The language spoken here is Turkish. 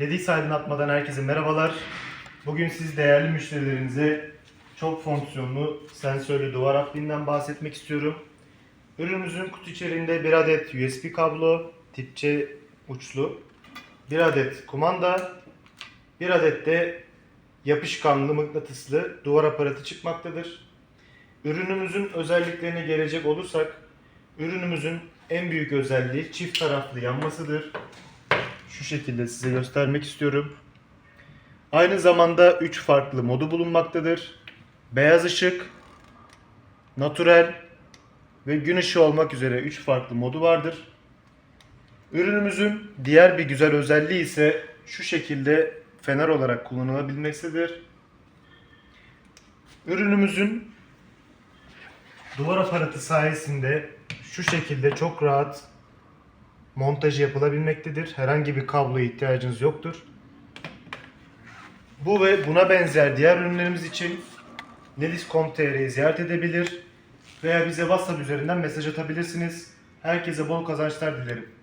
Ledix aydınlatmadan herkese merhabalar. Bugün siz değerli müşterilerinize çok fonksiyonlu sensörlü duvar aklinden bahsetmek istiyorum. Ürünümüzün kutu içerisinde bir adet USB kablo, tip C uçlu, bir adet kumanda, bir adet de yapışkanlı mıknatıslı duvar aparatı çıkmaktadır. Ürünümüzün özelliklerine gelecek olursak, ürünümüzün en büyük özelliği çift taraflı yanmasıdır. Şu şekilde size göstermek istiyorum. Aynı zamanda 3 farklı modu bulunmaktadır. Beyaz ışık, natürel ve gün ışığı olmak üzere 3 farklı modu vardır. Ürünümüzün diğer bir güzel özelliği ise şu şekilde fener olarak kullanılabilmektedir. Ürünümüzün duvar aparatı sayesinde şu şekilde çok rahat montajı yapılabilmektedir. Herhangi bir kabloya ihtiyacınız yoktur. Bu ve buna benzer diğer ürünlerimiz için Nelis.com.tr'yi ziyaret edebilir veya bize WhatsApp üzerinden mesaj atabilirsiniz. Herkese bol kazançlar dilerim.